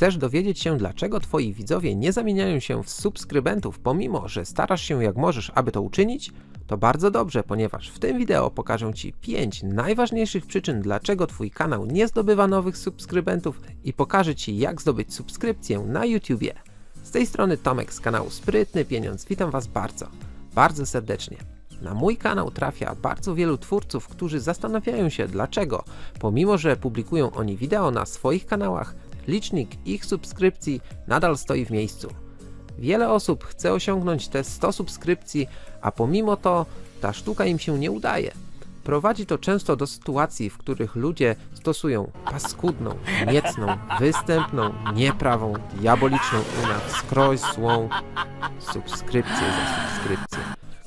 Chcesz dowiedzieć się, dlaczego twoi widzowie nie zamieniają się w subskrybentów, pomimo że starasz się jak możesz, aby to uczynić? To bardzo dobrze, ponieważ w tym wideo pokażę Ci 5 najważniejszych przyczyn, dlaczego Twój kanał nie zdobywa nowych subskrybentów i pokażę Ci, jak zdobyć subskrypcję na YouTubie. Z tej strony Tomek z kanału Sprytny Pieniądz. Witam Was bardzo, bardzo serdecznie. Na mój kanał trafia bardzo wielu twórców, którzy zastanawiają się, dlaczego, pomimo że publikują oni wideo na swoich kanałach, licznik ich subskrypcji nadal stoi w miejscu. Wiele osób chce osiągnąć te 100 subskrypcji, a pomimo to ta sztuka im się nie udaje. Prowadzi to często do sytuacji, w których ludzie stosują paskudną, niecną, występną, nieprawą, diaboliczną u nas skroś złą subskrypcję za subskrypcję,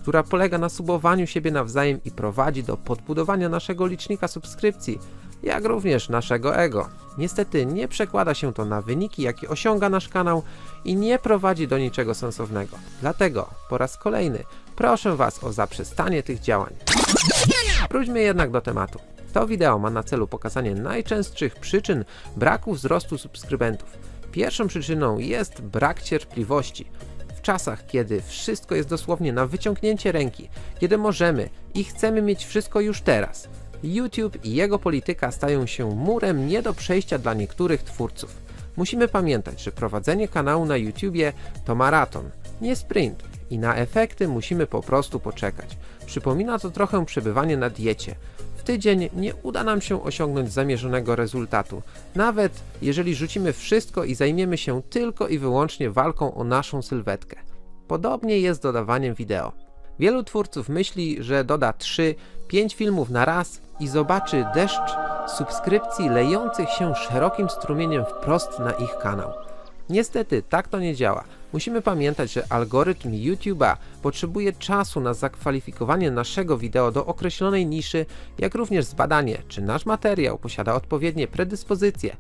która polega na subowaniu siebie nawzajem i prowadzi do podbudowania naszego licznika subskrypcji, jak również naszego ego. Niestety nie przekłada się to na wyniki, jakie osiąga nasz kanał i nie prowadzi do niczego sensownego. Dlatego po raz kolejny proszę Was o zaprzestanie tych działań. Wróćmy jednak do tematu. To wideo ma na celu pokazanie najczęstszych przyczyn braku wzrostu subskrybentów. Pierwszą przyczyną jest brak cierpliwości. W czasach, kiedy wszystko jest dosłownie na wyciągnięcie ręki, kiedy możemy i chcemy mieć wszystko już teraz, YouTube i jego polityka stają się murem nie do przejścia dla niektórych twórców. Musimy pamiętać, że prowadzenie kanału na YouTubie to maraton, nie sprint i na efekty musimy po prostu poczekać. Przypomina to trochę przebywanie na diecie. W tydzień nie uda nam się osiągnąć zamierzonego rezultatu, nawet jeżeli rzucimy wszystko i zajmiemy się tylko i wyłącznie walką o naszą sylwetkę. Podobnie jest z dodawaniem wideo. Wielu twórców myśli, że doda 3-5 filmów na raz i zobaczy deszcz subskrypcji lejących się szerokim strumieniem wprost na ich kanał. Niestety, tak to nie działa. Musimy pamiętać, że algorytm YouTube'a potrzebuje czasu na zakwalifikowanie naszego wideo do określonej niszy, jak również zbadanie, czy nasz materiał posiada odpowiednie predyspozycje,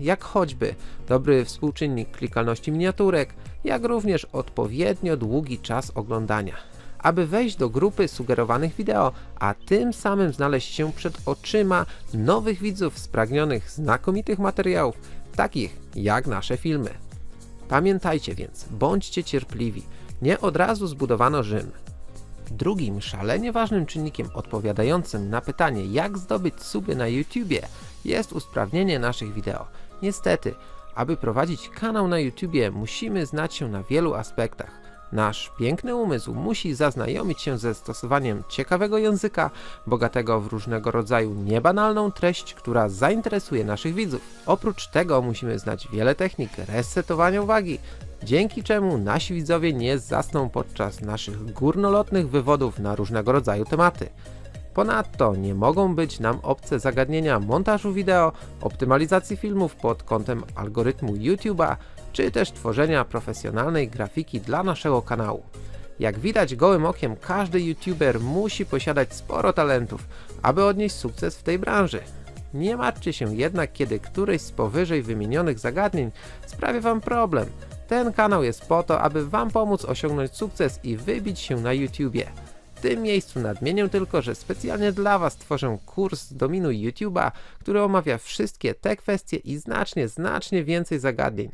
jak choćby dobry współczynnik klikalności miniaturek, jak również odpowiednio długi czas oglądania aby wejść do grupy sugerowanych wideo, a tym samym znaleźć się przed oczyma nowych widzów spragnionych znakomitych materiałów, takich jak nasze filmy. Pamiętajcie więc, bądźcie cierpliwi, nie od razu zbudowano Rzym. Drugim szalenie ważnym czynnikiem odpowiadającym na pytanie, jak zdobyć suby na YouTubie, jest usprawnienie naszych wideo. Niestety, aby prowadzić kanał na YouTubie, musimy znać się na wielu aspektach. Nasz piękny umysł musi zaznajomić się ze stosowaniem ciekawego języka, bogatego w różnego rodzaju niebanalną treść, która zainteresuje naszych widzów. Oprócz tego musimy znać wiele technik resetowania uwagi, dzięki czemu nasi widzowie nie zasną podczas naszych górnolotnych wywodów na różnego rodzaju tematy. Ponadto nie mogą być nam obce zagadnienia montażu wideo, optymalizacji filmów pod kątem algorytmu YouTube'a, czy też tworzenia profesjonalnej grafiki dla naszego kanału. Jak widać gołym okiem, każdy youtuber musi posiadać sporo talentów, aby odnieść sukces w tej branży. Nie martwcie się jednak, kiedy któreś z powyżej wymienionych zagadnień sprawia Wam problem. Ten kanał jest po to, aby Wam pomóc osiągnąć sukces i wybić się na YouTubie. W tym miejscu nadmienię tylko, że specjalnie dla Was tworzę kurs Dominuj YouTube'a, który omawia wszystkie te kwestie i znacznie, znacznie więcej zagadnień.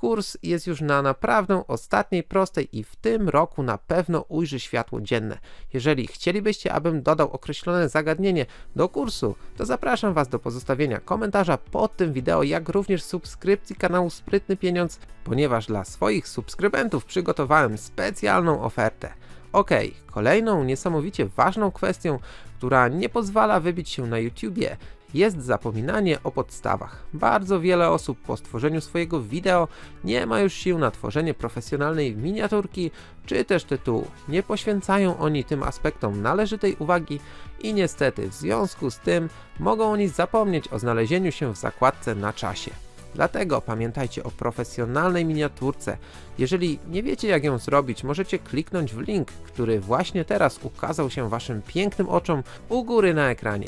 Kurs jest już na naprawdę ostatniej prostej i w tym roku na pewno ujrzy światło dzienne. Jeżeli chcielibyście, abym dodał określone zagadnienie do kursu, to zapraszam Was do pozostawienia komentarza pod tym wideo, jak również subskrypcji kanału Sprytny Pieniądz, ponieważ dla swoich subskrybentów przygotowałem specjalną ofertę. Ok, kolejną niesamowicie ważną kwestią, która nie pozwala wybić się na YouTubie, jest zapominanie o podstawach. Bardzo wiele osób po stworzeniu swojego wideo nie ma już sił na tworzenie profesjonalnej miniaturki czy też tytułu. Nie poświęcają oni tym aspektom należytej uwagi i niestety w związku z tym mogą oni zapomnieć o znalezieniu się w zakładce na czasie. Dlatego pamiętajcie o profesjonalnej miniaturce. Jeżeli nie wiecie jak ją zrobić, możecie kliknąć w link, który właśnie teraz ukazał się waszym pięknym oczom u góry na ekranie.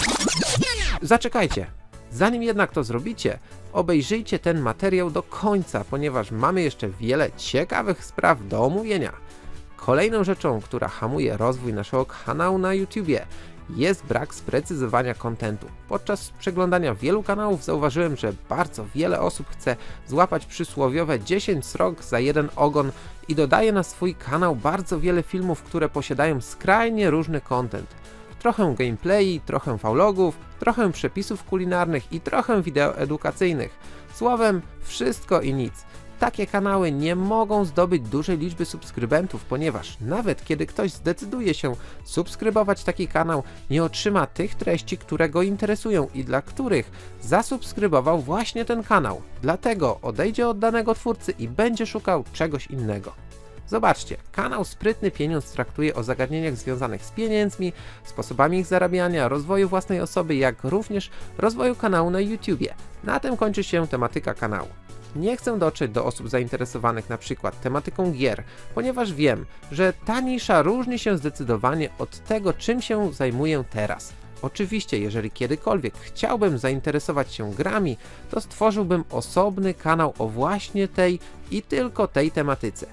Zaczekajcie! Zanim jednak to zrobicie, obejrzyjcie ten materiał do końca, ponieważ mamy jeszcze wiele ciekawych spraw do omówienia. Kolejną rzeczą, która hamuje rozwój naszego kanału na YouTubie jest brak sprecyzowania kontentu. Podczas przeglądania wielu kanałów zauważyłem, że bardzo wiele osób chce złapać przysłowiowe 10 srok za jeden ogon i dodaje na swój kanał bardzo wiele filmów, które posiadają skrajnie różny content. Trochę gameplayi, trochę faulogów, trochę przepisów kulinarnych i trochę wideo edukacyjnych. Słowem, wszystko i nic. Takie kanały nie mogą zdobyć dużej liczby subskrybentów, ponieważ nawet kiedy ktoś zdecyduje się subskrybować taki kanał, nie otrzyma tych treści, które go interesują i dla których zasubskrybował właśnie ten kanał. Dlatego odejdzie od danego twórcy i będzie szukał czegoś innego. Zobaczcie, kanał Sprytny Pieniądz traktuje o zagadnieniach związanych z pieniędzmi, sposobami ich zarabiania, rozwoju własnej osoby, jak również rozwoju kanału na YouTubie. Na tym kończy się tematyka kanału. Nie chcę dotrzeć do osób zainteresowanych przykład tematyką gier, ponieważ wiem, że ta nisza różni się zdecydowanie od tego, czym się zajmuję teraz. Oczywiście, jeżeli kiedykolwiek chciałbym zainteresować się grami, to stworzyłbym osobny kanał o właśnie tej i tylko tej tematyce.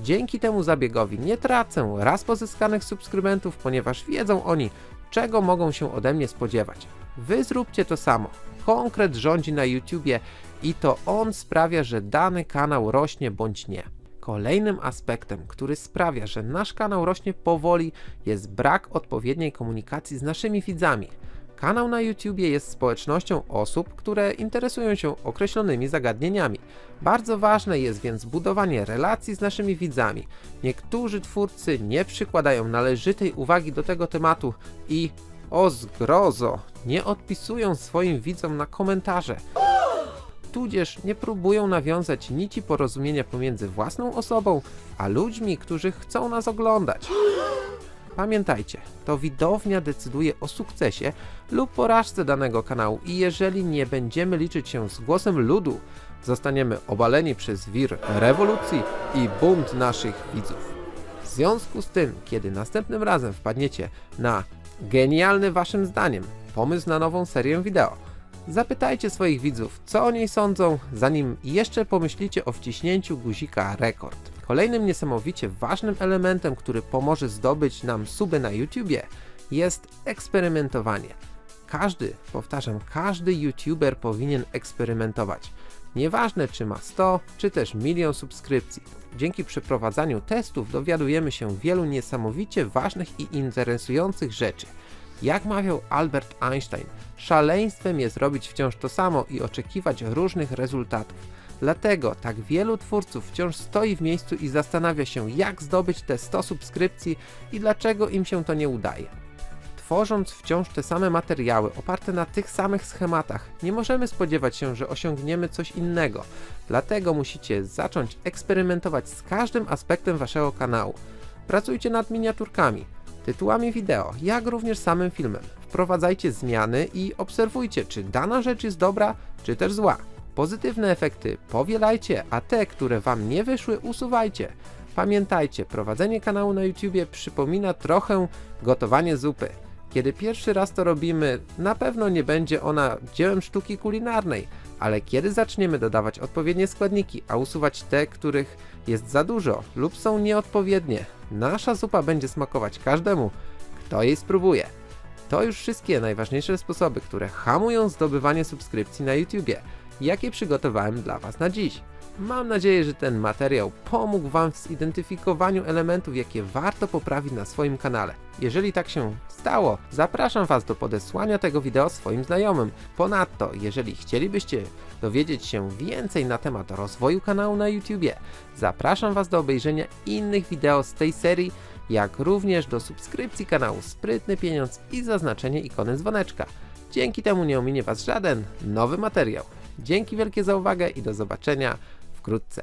Dzięki temu zabiegowi nie tracę raz pozyskanych subskrybentów, ponieważ wiedzą oni, czego mogą się ode mnie spodziewać. Wy zróbcie to samo. Konkret rządzi na YouTubie i to on sprawia, że dany kanał rośnie bądź nie. Kolejnym aspektem, który sprawia, że nasz kanał rośnie powoli, jest brak odpowiedniej komunikacji z naszymi widzami. Kanał na YouTubie jest społecznością osób, które interesują się określonymi zagadnieniami. Bardzo ważne jest więc budowanie relacji z naszymi widzami. Niektórzy twórcy nie przykładają należytej uwagi do tego tematu i o zgrozo, nie odpisują swoim widzom na komentarze. Tudzież nie próbują nawiązać nici porozumienia pomiędzy własną osobą a ludźmi, którzy chcą nas oglądać. Pamiętajcie, to widownia decyduje o sukcesie lub porażce danego kanału i jeżeli nie będziemy liczyć się z głosem ludu, zostaniemy obaleni przez wir rewolucji i bunt naszych widzów. W związku z tym, kiedy następnym razem wpadniecie na genialny waszym zdaniem pomysł na nową serię wideo, zapytajcie swoich widzów, co o niej sądzą, zanim jeszcze pomyślicie o wciśnięciu guzika rekord. Kolejnym niesamowicie ważnym elementem, który pomoże zdobyć nam suby na YouTubie, jest eksperymentowanie. Każdy, powtarzam, każdy YouTuber powinien eksperymentować. Nieważne czy ma 100 czy też milion subskrypcji. Dzięki przeprowadzaniu testów dowiadujemy się wielu niesamowicie ważnych i interesujących rzeczy. Jak mawiał Albert Einstein, szaleństwem jest robić wciąż to samo i oczekiwać różnych rezultatów. Dlatego tak wielu twórców wciąż stoi w miejscu i zastanawia się, jak zdobyć te 100 subskrypcji i dlaczego im się to nie udaje. Tworząc wciąż te same materiały oparte na tych samych schematach, nie możemy spodziewać się, że osiągniemy coś innego. Dlatego musicie zacząć eksperymentować z każdym aspektem waszego kanału. Pracujcie nad miniaturkami, tytułami wideo, jak również samym filmem. Wprowadzajcie zmiany i obserwujcie, czy dana rzecz jest dobra, czy też zła. Pozytywne efekty powielajcie, a te, które Wam nie wyszły, usuwajcie. Pamiętajcie, prowadzenie kanału na YouTubie przypomina trochę gotowanie zupy. Kiedy pierwszy raz to robimy, na pewno nie będzie ona dziełem sztuki kulinarnej, ale kiedy zaczniemy dodawać odpowiednie składniki, a usuwać te, których jest za dużo lub są nieodpowiednie, nasza zupa będzie smakować każdemu, kto jej spróbuje. To już wszystkie najważniejsze sposoby, które hamują zdobywanie subskrypcji na YouTubie, jakie przygotowałem dla Was na dziś. Mam nadzieję, że ten materiał pomógł Wam w zidentyfikowaniu elementów, jakie warto poprawić na swoim kanale. Jeżeli tak się stało, zapraszam Was do podesłania tego wideo swoim znajomym. Ponadto, jeżeli chcielibyście dowiedzieć się więcej na temat rozwoju kanału na YouTubie, zapraszam Was do obejrzenia innych wideo z tej serii, jak również do subskrypcji kanału Sprytny Pieniądz i zaznaczenia ikony dzwoneczka. Dzięki temu nie ominie Was żaden nowy materiał. Dzięki wielkie za uwagę i do zobaczenia wkrótce.